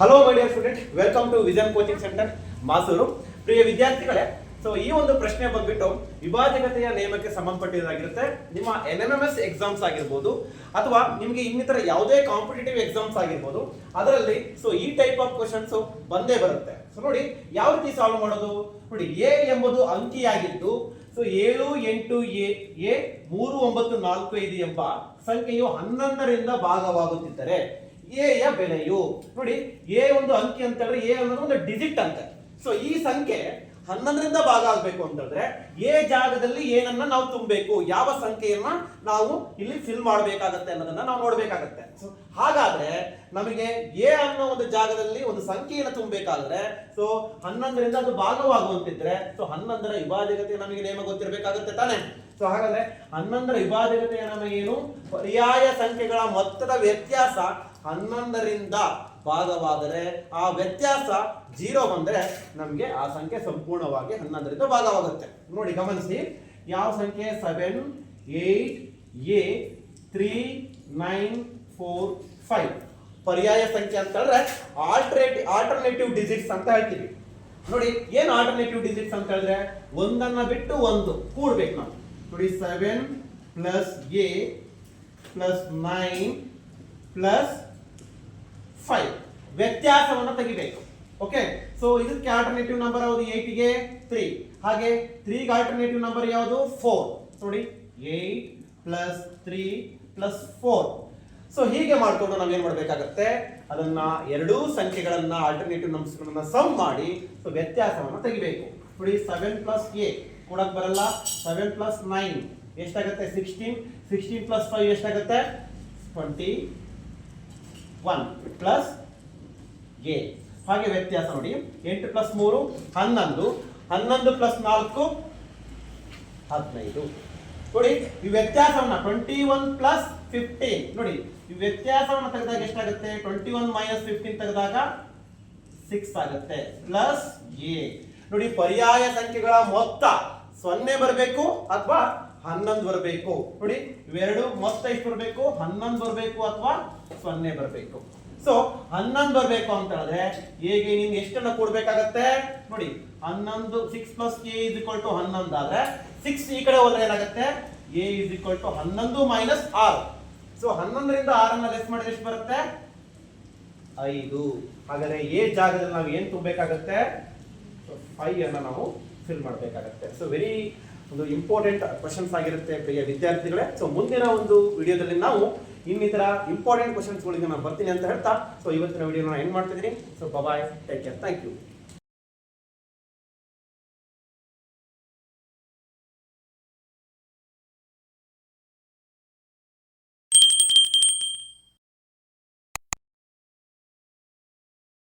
Hello my dear student welcome to vision coaching centre Masur ಪ್ರಿಯ ವಿದ್ಯಾರ್ಥಿಗಳೇ so ಈ ಒಂದು ಪ್ರಶ್ನೆ ಬಂದ್ಬಿಟ್ಟು ವಿಭಾಜಕತೆಯ ನೇಮಕ್ಕೆ ಸಂಬಂಧಪಟ್ಟಿದ್ದಾಗಿರುತ್ತೆ. ನಿಮ್ಮ N M M S exams ಆಗಿರ್ಬೋದು, ಅಥವಾ ನಿಮಗೆ ಇನ್ನಿತರ ಯಾವುದೇ ಕಾಂಪಿಟೇಟಿವ್ ಎಕ್ಸಾಮ್ಸ್ ಆಗಿರ್ಬೋದು, ಅದರಲ್ಲಿ ಸೊ ಈ ಟೈಪ್ ಆಫ್ ಕ್ವಶನ್ಸ್ ಬಂದೇ ಬರುತ್ತೆ. ಸೊ ನೋಡಿ, ಯಾವ ರೀತಿ ಸಾಲ್ವ್ ಮಾಡೋದು? ನೋಡಿ ಎ ಎಂಬುದು ಅಂಕಿಯಾಗಿದ್ದು ಸೊ ಏಳು, ಎಂಟು, ಎ ಎ, ಮೂರು, ಒಂಬತ್ತು, ನಾಲ್ಕು, ಐದು ಎಂಬ ಸಂಖ್ಯೆಯು ಹನ್ನೊಂದರಿಂದ ಭಾಗವಾಗುತ್ತಿದ್ದರೆ ಎ ಯ ಬೆಲೆಯು, ನೋಡಿ ಎ ಒಂದು ಅಂಕಿ ಅಂತ ಹೇಳಿದ್ರೆ ಎ ಅನ್ನೋದು ಒಂದು ಡಿಜಿಟ್ ಅಂತ ಸೊ ಈ ಸಂಖ್ಯೆ ಹನ್ನೊಂದರಿಂದ ಭಾಗ ಆಗ್ಬೇಕು ಅಂತಂದ್ರೆ ಎ ಜಾಗದಲ್ಲಿ ಏನನ್ನ ನಾವು ತುಂಬಬೇಕು, ಯಾವ ಸಂಖ್ಯೆಯನ್ನ ನಾವು ಇಲ್ಲಿ ಫಿಲ್ ಮಾಡಬೇಕಾಗತ್ತೆ ಅನ್ನೋದನ್ನ ನಾವು ನೋಡ್ಬೇಕಾಗತ್ತೆ. ಸೊ ಹಾಗಾದ್ರೆ ನಮಗೆ ಎ ಅನ್ನೋ ಒಂದು ಜಾಗದಲ್ಲಿ ಒಂದು ಸಂಖ್ಯೆಯನ್ನು ತುಂಬಬೇಕಾದ್ರೆ ಸೊ ಹನ್ನೊಂದರಿಂದ ಅದು ಭಾಗವಾಗುವಂತಿದ್ರೆ ಸೊ ಹನ್ನೊಂದರ ವಿಭಾಜಕತೆ ನಮಗೆ ನೇಮ ಗೊತ್ತಿರಬೇಕಾಗತ್ತೆ ತಾನೆ? ಸೊ ಹಾಗಾದ್ರೆ ಹನ್ನೊಂದರ ವಿಭಾಜಕತೆಯ ನಮಗೇನು? ಪರ್ಯಾಯ ಸಂಖ್ಯೆಗಳ ಮೊತ್ತದ ವ್ಯತ್ಯಾಸ ಹನ್ನೊಂದರಿಂದ ಭಾಗವಾದರೆ ಆ ವ್ಯತ್ಯಾಸ ಜೀರೋ ಬಂದ್ರೆ ನಮಗೆ ಆ ಸಂಖ್ಯೆ ಸಂಪೂರ್ಣವಾಗಿ ಹನ್ನೊಂದರಿಂದ ಭಾಗವಾಗುತ್ತೆ. ನೋಡಿ ಗಮನಿಸಿ. ಯಾವ ಸಂಖ್ಯೆ? Seven eight A three nine four five ಪರ್ಯಾಯ ಸಂಖ್ಯೆ ಅಂತ ಹೇಳಿದ್ರೆ ಆಲ್ಟರ್ನೇಟಿವ್ ಆಲ್ಟರ್ನೇಟಿವ್ ಡಿಜಿಟ್ಸ್ ಅಂತ ಹೇಳ್ತೀವಿ. ನೋಡಿ, ಏನು ಆಲ್ಟರ್ನೇಟಿವ್ ಡಿಜಿಟ್ಸ್ ಅಂತ ಹೇಳಿದ್ರೆ ಒಂದನ್ನ ಬಿಟ್ಟು ಒಂದು ಕೂಡ್ಬೇಕು ನಾವು. ನೋಡಿ seven plus A plus nine plus five ವ್ಯತ್ಯಾಸವನ್ನು ತೆಗಿಬೇಕು. ಓಕೆ ಸೊ ಇದಕ್ಕೆ ಆಲ್ಟರ್ನೇಟಿವ್ ನಂಬರ್ ಯಾವುದು? ಏಟ್ಗೆ ತ್ರೀ ಹಾಗೆ ತ್ರೀಗೆ ಆಲ್ಟರ್ನೇಟಿವ್ ನಂಬರ್ ಯಾವುದು? ಫೋರ್ ನೋಡಿ. Eight plus three plus four so ಹೀಗೆ ಮಾಡಿಕೊಂಡು ನಾವೇನು ಮಾಡಬೇಕಾಗುತ್ತೆ? ಅದನ್ನು ಎರಡೂ ಸಂಖ್ಯೆಗಳನ್ನ ಆಲ್ಟರ್ನೇಟಿವ್ ನಂಬರ್ಸ್ಗಳನ್ನ ಸಮ್ ಮಾಡಿ ಸೊ ವ್ಯತ್ಯಾಸವನ್ನು ತೆಗಿಬೇಕು. ನೋಡಿ ಸೆವೆನ್ ಪ್ಲಸ್ ಎ ಕೊಡಕ್ ಬರಲ್ಲ. ಸೆವೆನ್ ಪ್ಲಸ್ ನೈನ್ ಎಷ್ಟಾಗುತ್ತೆ? ಸಿಕ್ಸ್ಟೀನ್ ಸಿಕ್ಸ್ಟೀನ್ ಪ್ಲಸ್ ಫೈವ್ ಎಷ್ಟಾಗುತ್ತೆ? ಟ್ವೆಂಟಿ ಒನ್ ಪ್ಲಸ್ ಎ ಹಾಗೆ ವ್ಯತ್ಯಾಸ ನೋಡಿ. ಎಂಟು ಪ್ಲಸ್ ಮೂರು, ಹನ್ನೊಂದು. ಹನ್ನೊಂದು ಪ್ಲಸ್ ನಾಲ್ಕು, ಹದಿನೈದು. ನೋಡಿ, ಈ ವ್ಯತ್ಯಾಸವನ್ನ ಟ್ವೆಂಟಿ ಒನ್ ಪ್ಲಸ್ ಫಿಫ್ಟೀನ್ ನೋಡಿ, ಈ ವ್ಯತ್ಯಾಸವನ್ನ ತೆಗೆದಾಗ ಎಷ್ಟಾಗುತ್ತೆ? ಟ್ವೆಂಟಿ ಒನ್ ಮೈನಸ್ ಫಿಫ್ಟೀನ್ ತೆಗೆದಾಗ ಸಿಕ್ಸ್ ಆಗುತ್ತೆ. ಪ್ಲಸ್ ಎ ನೋಡಿ, ಪರ್ಯಾಯ ಸಂಖ್ಯೆಗಳ ಮೊತ್ತ. ಸೊನ್ನೆ ಬರಬೇಕು ಅಥವಾ ಹನ್ನೊಂದು ಬರಬೇಕು? ನೋಡಿ, ಇವೆರಡು ಮೊತ್ತ ಎಷ್ಟು ಬರಬೇಕು? ಹನ್ನೊಂದು ಬರಬೇಕು ಅಥವಾ ಸೊನ್ನೆ ಬರಬೇಕು. ಸೊ ಹನ್ನೊಂದು ಬರಬೇಕು ಅಂತ ಹೇಳಿದ್ರೆ ಹೇಗೆ ನಿಮ್ಗೆ ಎಷ್ಟನ್ನ ಕೊಡ್ಬೇಕಾಗತ್ತೆ? ನೋಡಿ, ಹನ್ನೊಂದು six plus A is equal to ಹನ್ನೊಂದು ಆದ್ರೆ ಸಿಕ್ಸ್ ಈ ಕಡೆ ಹೋದ್ರೆ ಏನಾಗುತ್ತೆ? ಎ ಇಸ್ ಇಕ್ವಲ್ ಟು ಹನ್ನೊಂದು ಮೈನಸ್ ಆರು. ಸೊ ಹನ್ನೊಂದರಿಂದ ಆರನ್ನ ಲೆಸ್ ಮಾಡಿದ್ರೆ ಎಷ್ಟು ಬರುತ್ತೆ? ಐದು. ಹಾಗಾದ್ರೆ ಎ ಜಾಗದಲ್ಲಿ ನಾವು ಏನ್ ತುಂಬಬೇಕಾಗತ್ತೆ? ಫೈವ್ ಅನ್ನ ನಾವು ಫಿಲ್ ಮಾಡಬೇಕಾಗತ್ತೆ. ಸೊ ವೆರಿ ಒಂದು ಇಂಪಾರ್ಟೆಂಟ್ ಕ್ವಶನ್ಸ್ ಆಗಿರುತ್ತೆ ಪ್ರಿಯ ವಿದ್ಯಾರ್ಥಿಗಳೇ. ಸೊ ಮುಂದಿನ ಒಂದು ವಿಡಿಯೋದಲ್ಲಿ ನಾವು ಇನ್ನಿತರ ಇಂಪಾರ್ಟೆಂಟ್ ಕ್ವಶನ್ಸ್ಗಳಿಗೆ ನಾನು ಬರ್ತೀನಿ ಅಂತ ಹೇಳ್ತಾ ಸೊ ಇವತ್ತಿನ ವಿಡಿಯೋನ ಎಂಡ್ ಮಾಡ್ತಿದ್ದೀನಿ. So bye take care thank you